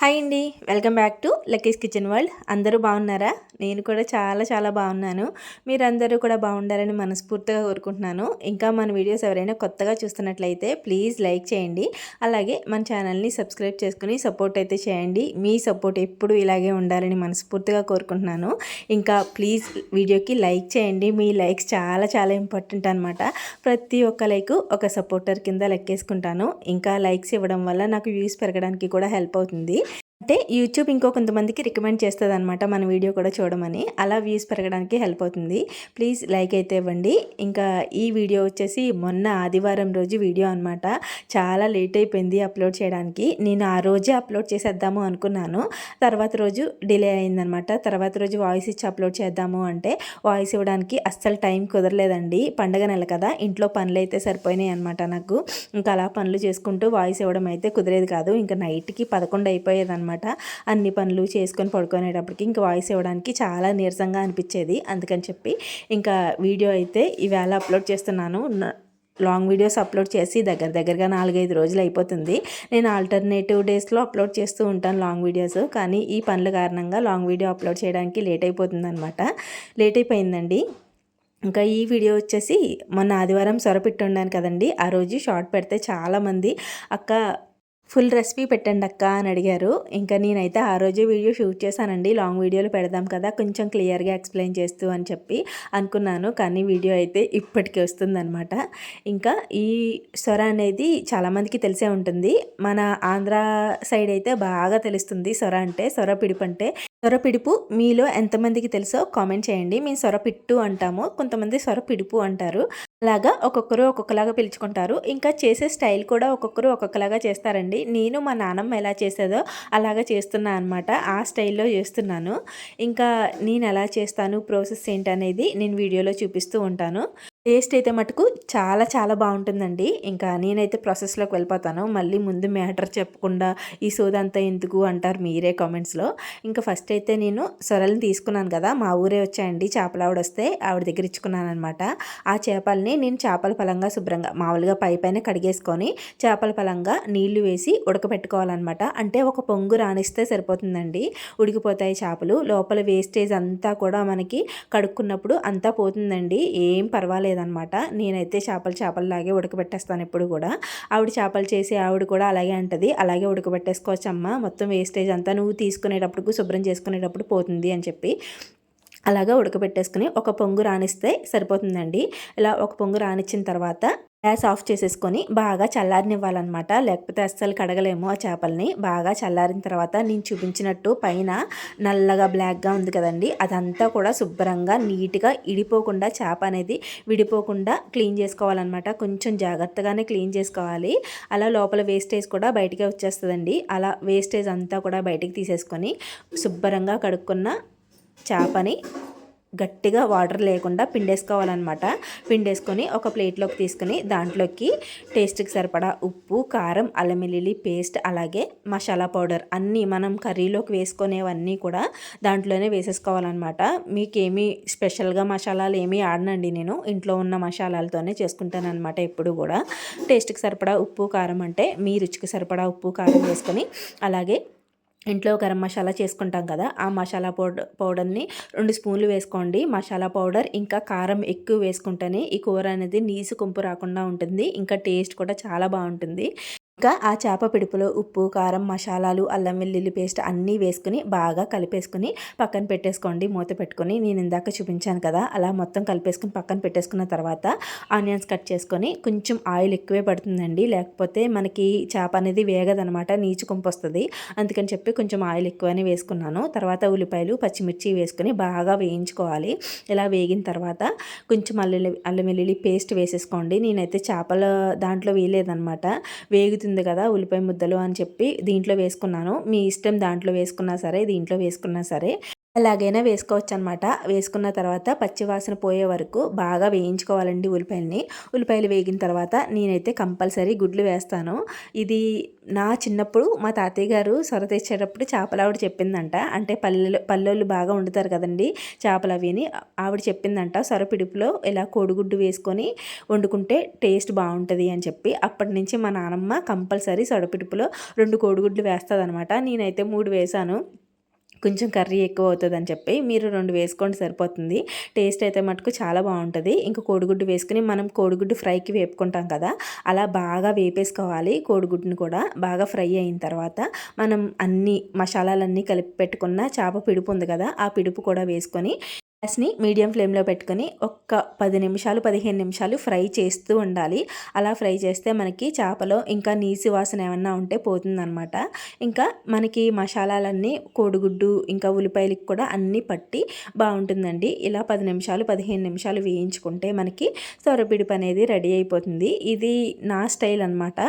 Hi అండి. Welcome back to Lucky's kitchen world. అందరూ బాగున్నారా? నేను కూడా చాలా చాలా బాగున్నాను. మీరందరూ కూడా బాగుండాలని మనస్ఫూర్తిగా కోరుకుంటున్నాను. ఇంకా మన వీడియోస్ ఎవరైనా కొత్తగా చూస్తున్నట్లయితే ప్లీజ్ లైక్ చేయండి. అలాగే మన ఛానల్ని సబ్స్క్రైబ్ చేసుకుని సపోర్ట్ అయితే చేయండి. మీ సపోర్ట్ ఎప్పుడు ఇలాగే ఉండాలని మనస్ఫూర్తిగా కోరుకుంటున్నాను. ఇంకా ప్లీజ్ వీడియోకి లైక్ చేయండి. మీ లైక్స్ చాలా చాలా ఇంపార్టెంట్ అనమాట ప్రతి ఒక్క లైక్ ఒక సపోర్టర్ కింద లెక్కేసుకుంటాను. ఇంకా లైక్స్ ఇవ్వడం వల్ల నాకు వ్యూస్ పెరగడానికి కూడా హెల్ప్ అవుతుంది. అంటే యూట్యూబ్ ఇంకో కొంతమందికి రికమెండ్ చేస్తుంది అనమాట మన వీడియో కూడా చూడమని. అలా వ్యూస్ పెరగడానికి హెల్ప్ అవుతుంది. ప్లీజ్ లైక్ అయితే ఇవ్వండి. ఇంకా ఈ వీడియో వచ్చేసి మొన్న ఆదివారం రోజు వీడియో అనమాట చాలా లేట్ అయిపోయింది అప్లోడ్ చేయడానికి. నేను ఆ రోజే అప్లోడ్ చేసేద్దాము అనుకున్నాను. తర్వాత రోజు డిలే అయిందనమాట తర్వాత రోజు వాయిస్ ఇచ్చి అప్లోడ్ చేద్దాము అంటే వాయిస్ ఇవ్వడానికి అస్సలు టైం కుదరలేదండి. పండగ నెల కదా. ఇంట్లో పనులు అయితే సరిపోయినాయి అనమాట నాకు. ఇంకా అలా పనులు చేసుకుంటూ వాయిస్ ఇవ్వడం అయితే కుదిరేది కాదు. ఇంకా నైట్కి పదకొండు అయిపోయేది అనమాట. అన్ని పనులు చేసుకొని పడుకునేటప్పటికి ఇంకా వాయిస్ ఇవ్వడానికి చాలా నీరసంగా అనిపించేది. అందుకని చెప్పి ఇంకా వీడియో అయితే ఈవేళ అప్లోడ్ చేస్తున్నాను. లాంగ్ వీడియోస్ అప్లోడ్ చేసి దగ్గర దగ్గరగా నాలుగైదు రోజులు అయిపోతుంది. నేను ఆల్టర్నేటివ్ డేస్లో అప్లోడ్ చేస్తూ ఉంటాను లాంగ్ వీడియోస్. కానీ ఈ పనుల కారణంగా లాంగ్ వీడియో అప్లోడ్ చేయడానికి లేట్ అయిపోతుంది అనమాట. లేట్ అయిపోయిందండి. ఇంకా ఈ వీడియో వచ్చేసి మొన్న ఆదివారం సొరపెట్టి ఉండాను కదండి. ఆ రోజు షార్ట్ పెడితే చాలామంది అక్క ఫుల్ రెసిపీ పెట్టండి అక్క అని అడిగారు. ఇంకా నేనైతే ఆ రోజే వీడియో షూట్ చేశానండి. లాంగ్ వీడియోలు పెడదాం కదా కొంచెం క్లియర్గా ఎక్స్ప్లెయిన్ చేస్తూ అని చెప్పి అనుకున్నాను. కానీ వీడియో అయితే ఇప్పటికీ వస్తుందన్నమాట. ఇంకా ఈ స్వర అనేది చాలామందికి తెలిసే ఉంటుంది. మన ఆంధ్ర సైడ్ అయితే బాగా తెలుస్తుంది సొర అంటే సొర పిడిపంటే సొరపిడుపు మీలో ఎంతమందికి తెలుసో కామెంట్ చేయండి. మేము సొరపిట్టు అంటాము. కొంతమంది సొరపిడుపు అంటారు. అలాగా ఒక్కొక్కరు ఒక్కొక్కలాగా పిలుచుకుంటారు. ఇంకా చేసే స్టైల్ కూడా ఒక్కొక్కరు ఒక్కొక్కలాగా చేస్తారండి. నేను మా నాన్నమ్మ ఎలా చేసేదో అలాగా చేస్తున్నా అనమాట ఆ స్టైల్లో చేస్తున్నాను. ఇంకా నేను ఎలా చేస్తాను ప్రాసెస్ ఏంటనేది నేను వీడియోలో చూపిస్తూ ఉంటాను. టేస్ట్ అయితే మటుకు చాలా చాలా బాగుంటుందండి. ఇంకా నేనైతే ప్రాసెస్లోకి వెళ్ళిపోతాను. మళ్ళీ ముందు మ్యాటర్ చెప్పకుండా ఈ సోదంతా ఎందుకు అంటారు మీరే కామెంట్స్లో. ఇంకా ఫస్ట్ అయితే నేను సొరల్ని తీసుకున్నాను కదా మా ఊరే వచ్చాయండి. చేపలు ఆవిడ వస్తే ఆవిడ దగ్గర ఇచ్చుకున్నాను అనమాట ఆ చేపల్ని నేను చేపల పలంగా శుభ్రంగా మామూలుగా పై పైన కడిగేసుకొని చేపల పలంగా నీళ్ళు వేసి ఉడకపెట్టుకోవాలన్నమాట. అంటే ఒక పొంగు రానిస్తే సరిపోతుందండి. ఉడికిపోతాయి చేపలు. లోపల వేస్టేజ్ అంతా కూడా మనకి కడుక్కున్నప్పుడు అంతా పోతుందండి. ఏం పర్వాలేదు లేదనమాట నేనైతే చేపలు చేపలలాగే ఉడకబెట్టేస్తాను ఎప్పుడు కూడా. ఆవిడ చేపలు చేసి ఆవిడ కూడా అలాగే అంటది. అలాగే ఉడకబెట్టేసుకోవచ్చమ్మా. మొత్తం వేస్టేజ్ అంతా నువ్వు తీసుకునేటప్పుడు శుభ్రం చేసుకునేటప్పుడు పోతుంది అని చెప్పి. అలాగా ఉడకబెట్టేసుకుని ఒక పొంగు రానిస్తే సరిపోతుందండి. ఇలా ఒక పొంగు రానిచ్చిన తర్వాత గ్యాస్ ఆఫ్ చేసేసుకొని బాగా చల్లారనివ్వాలన్నమాట. లేకపోతే అస్సలు కడగలేము ఆ చేపల్ని. బాగా చల్లారిన తర్వాత నేను చూపించినట్టు పైన నల్లగా బ్లాక్గా ఉంది కదండి. అదంతా కూడా శుభ్రంగా నీట్గా ఇడిపోకుండా చేప అనేది విడిపోకుండా క్లీన్ చేసుకోవాలన్నమాట. కొంచెం జాగ్రత్తగానే క్లీన్ చేసుకోవాలి. అలా లోపల వేస్టేజ్ కూడా బయటికి వచ్చేస్తుందండి. అలా వేస్టేజ్ అంతా కూడా బయటికి తీసేసుకొని శుభ్రంగా కడుక్కున్న చేపని గట్టిగా వాటర్ లేకుండా పిండేసుకోవాలన్నమాట. పిండేసుకొని ఒక ప్లేట్లోకి తీసుకుని దాంట్లోకి టేస్ట్కి సరిపడా ఉప్పు కారం అల్లం వెల్లుల్లి పేస్ట్ అలాగే మసాలా పౌడర్ అన్నీ మనం కర్రీలోకి వేసుకునేవన్నీ కూడా దాంట్లోనే వేసేసుకోవాలన్నమాట. మీకేమీ స్పెషల్గా మసాలాలు ఏమీ ఆడనండి నేను. ఇంట్లో ఉన్న మసాలాలతోనే చేసుకుంటానన్నమాట ఎప్పుడు కూడా. టేస్ట్కి సరిపడా ఉప్పు కారం అంటే మీ రుచికి సరిపడా ఉప్పు కారం వేసుకొని అలాగే ఇంట్లో గరం మసాలా చేసుకుంటాం కదా ఆ మసాలా పౌడర్ పౌడర్ని రెండు స్పూన్లు వేసుకోండి. మసాలా పౌడర్ ఇంకా కారం ఎక్కువ వేసుకుంటేనే ఈ కూర అనేది నీసు కుంపు రాకుండా ఉంటుంది. ఇంకా టేస్ట్ కూడా చాలా బాగుంటుంది. ఇంకా ఆ చేప పిడుపులో ఉప్పు కారం మసాలాలు అల్లం వెల్లుల్లి పేస్ట్ అన్నీ వేసుకుని బాగా కలిపేసుకుని పక్కన పెట్టేసుకోండి. మూత పెట్టుకొని నేను ఇందాక చూపించాను కదా అలా మొత్తం కలిపేసుకుని పక్కన పెట్టేసుకున్న తర్వాత ఆనియన్స్ కట్ చేసుకొని కొంచెం ఆయిల్ ఎక్కువే పడుతుందండి. లేకపోతే మనకి చేప అనేది వేగదనమాట నీచు వస్తుంది. అందుకని చెప్పి కొంచెం ఆయిల్ ఎక్కువనే వేసుకున్నాను. తర్వాత ఉల్లిపాయలు పచ్చిమిర్చి వేసుకొని బాగా వేయించుకోవాలి. ఇలా వేగిన తర్వాత కొంచెం అల్లం అల్లం వెల్లుల్లి పేస్ట్ వేసేసుకోండి. నేనైతే చేపల దాంట్లో వేయలేదనమాట. వేగుతుంది అవుతుంది కదా ఉల్లిపాయ ముద్దలు అని చెప్పి దీంట్లో వేసుకున్నాను. మీ ఇష్టం దాంట్లో వేసుకున్నా సరే దీంట్లో వేసుకున్నా సరే. ఎలాగైనా వేసుకోవచ్చు అనమాట వేసుకున్న తర్వాత పచ్చివాసన పోయే వరకు బాగా వేయించుకోవాలండి ఉల్లిపాయలని. ఉల్లిపాయలు వేగిన తర్వాత నేనైతే కంపల్సరీ గుడ్లు వేస్తాను. ఇది నా చిన్నప్పుడు మా తాతయ్య గారు సొర తెచ్చేటప్పుడు చేపలు ఆవిడ చెప్పిందంట. అంటే పల్లెలు పల్లెళ్ళు బాగా వండుతారు కదండి చేపలు అవిని. ఆవిడ చెప్పిందంట సొర పిడుపులో ఇలా కోడిగుడ్డు వేసుకొని వండుకుంటే టేస్ట్ బాగుంటుంది అని చెప్పి. అప్పటి నుంచి మా నానమ్మ కంపల్సరీ సొరపిడుపులో రెండు కోడిగుడ్లు వేస్తుంది అనమాట నేనైతే మూడు వేశాను కొంచెం కర్రీ ఎక్కువ అవుతుంది అని చెప్పి మీరు రెండు వేసుకోండి సరిపోతుంది. టేస్ట్ అయితే మటుకు చాలా బాగుంటుంది. ఇంకా కోడిగుడ్డు వేసుకుని మనం కోడిగుడ్డు ఫ్రైకి వేపుకుంటాం కదా అలా బాగా వేపేసుకోవాలి కోడిగుడ్డుని కూడా. బాగా ఫ్రై అయిన తర్వాత మనం అన్ని మసాలాలన్నీ కలిపి పెట్టుకున్న చేప పిడుపు ఉంది కదా ఆ పిడుపు కూడా వేసుకొని గ్యాస్ని మీడియం ఫ్లేమ్లో పెట్టుకొని ఒక్క పది నిమిషాలు పదిహేను నిమిషాలు ఫ్రై చేస్తూ ఉండాలి. అలా ఫ్రై చేస్తే మనకి చేపలో ఇంకా నీసి వాసన ఏమన్నా ఉంటే పోతుందనమాట ఇంకా మనకి మసాలాలన్నీ కోడిగుడ్డు ఇంకా ఉల్లిపాయలకి కూడా అన్నీ పట్టి బాగుంటుందండి. ఇలా పది నిమిషాలు పదిహేను నిమిషాలు వేయించుకుంటే మనకి సొరపిడిపు అనేది రెడీ అయిపోతుంది. ఇది నా స్టైల్ అనమాట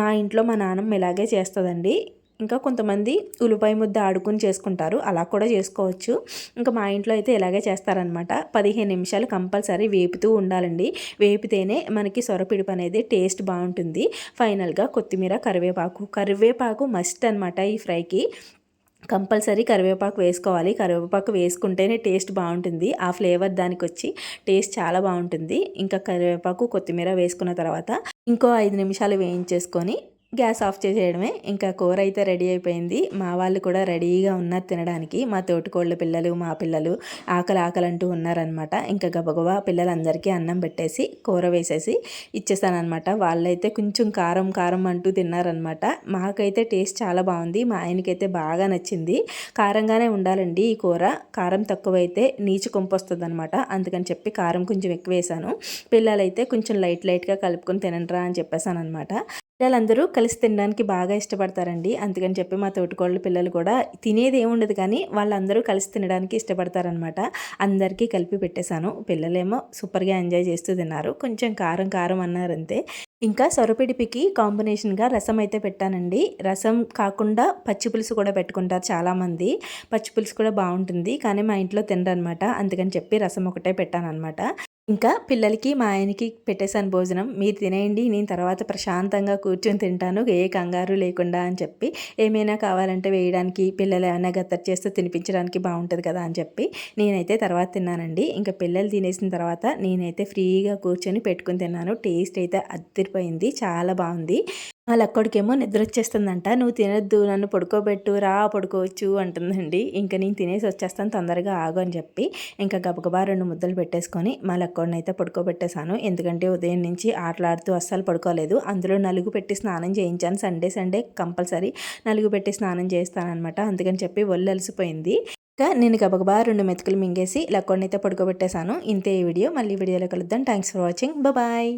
మా ఇంట్లో మా నాన్నమ్మ ఇలాగే చేస్తుందండి. ఇంకా కొంతమంది ఉల్లిపాయ ముద్ద ఆడుకుని చేసుకుంటారు. అలా కూడా చేసుకోవచ్చు. ఇంకా మా ఇంట్లో అయితే ఇలాగే చేస్తారనమాట పదిహేను నిమిషాలు కంపల్సరీ వేపుతూ ఉండాలండి. వేపితేనే మనకి సొరపిడుపు అనేది టేస్ట్ బాగుంటుంది. ఫైనల్గా కొత్తిమీర కరివేపాకు. కరివేపాకు మస్ట్ అనమాట ఈ ఫ్రైకి. కంపల్సరీ కరివేపాకు వేసుకోవాలి. కరివేపాకు వేసుకుంటేనే టేస్ట్ బాగుంటుంది. ఆ ఫ్లేవర్ దానికి వచ్చి టేస్ట్ చాలా బాగుంటుంది. ఇంకా కరివేపాకు కొత్తిమీర వేసుకున్న తర్వాత ఇంకో ఐదు నిమిషాలు వేయించేసుకొని గ్యాస్ ఆఫ్ చేసేయడమే. ఇంకా కూర అయితే రెడీ అయిపోయింది. మా వాళ్ళు కూడా రెడీగా ఉన్నారు తినడానికి. మా తోటికోళ్ళ పిల్లలు మా పిల్లలు ఆకలి ఆకలి అంటూ ఉన్నారనమాట ఇంకా గబగబా పిల్లలందరికీ అన్నం పెట్టేసి కూర వేసేసి ఇచ్చేసానమాట వాళ్ళైతే కొంచెం కారం కారం అంటూ తిన్నారనమాట మాకైతే టేస్ట్ చాలా బాగుంది. మా ఆయనకైతే బాగా నచ్చింది. కారంగానే ఉండాలండి ఈ కూర. కారం తక్కువైతే నీచు కొంపొస్తుంది అనమాట అందుకని చెప్పి కారం కొంచెం ఎక్కువ వేసాను పిల్లలైతే కొంచెం లైట్ లైట్గా కలుపుకొని తినండిరా అని చెప్పేసాను అనమాట పిల్లలందరూ కలిసి తినడానికి బాగా ఇష్టపడతారండి. అందుకని చెప్పి మా తోటికోళ్ళ పిల్లలు కూడా తినేది ఏముండదు కానీ వాళ్ళందరూ కలిసి తినడానికి ఇష్టపడతారనమాట అందరికీ కలిపి పెట్టేశాను. పిల్లలేమో సూపర్గా ఎంజాయ్ చేస్తూ తిన్నారు. కొంచెం కారం కారం అన్నారంతే. ఇంకా సొరపిడిపికి కాంబినేషన్గా రసం అయితే పెట్టానండి. రసం కాకుండా పచ్చి పులుసు కూడా పెట్టుకుంటారు చాలామంది. పచ్చి పులుసు కూడా బాగుంటుంది. కానీ మా ఇంట్లో తినరనమాట అందుకని చెప్పి రసం ఒకటే పెట్టానమాట ఇంకా పిల్లలకి మా ఆయనకి పెట్టేశాను భోజనం. మీరు తినేయండి నేను తర్వాత ప్రశాంతంగా కూర్చొని తింటాను ఏ కంగారు లేకుండా అని చెప్పి ఏమైనా కావాలంటే వేయడానికి పిల్లలు ఏమైనా గత్తర్ చేస్తే తినిపించడానికి బాగుంటుంది కదా అని చెప్పి నేనైతే తర్వాత తిన్నానండి. ఇంకా పిల్లలు తినేసిన తర్వాత నేనైతే ఫ్రీగా కూర్చొని పెట్టుకుని తిన్నాను. టేస్ట్ అయితే అద్దరిపోయింది చాలా బాగుంది. వాళ్ళ అక్కడికేమో నిద్ర వచ్చేస్తుందంట నువ్వు తినద్దు నన్ను పడుకోబెట్టు రా పడుకోవచ్చు అంటుందండి. ఇంకా నేను తినేసి వచ్చేస్తాను తొందరగా ఆగు అని చెప్పి ఇంకా గబగబా రెండు ముద్దలు పెట్టేసుకొని మా లక్కడిని అయితే పడుకోబెట్టేశాను. ఎందుకంటే ఉదయం నుంచి ఆటలాడుతూ అస్సలు పడుకోలేదు. అందులో నలుగు పెట్టి స్నానం చేయించాను. సండే సండే కంపల్సరీ నలుగు పెట్టి స్నానం చేస్తానమాట అందుకని చెప్పి ఒళ్ళు అలసిపోయింది ఇంకా నేను గబగబా రెండు మెతుకులు మింగేసి లక్కోడిని అయితే పడుకోబెట్టేశాను. ఇంతే ఈ వీడియో. మళ్ళీ వీడియోలో కలుద్దాం. Thanks for watching. బాయ్.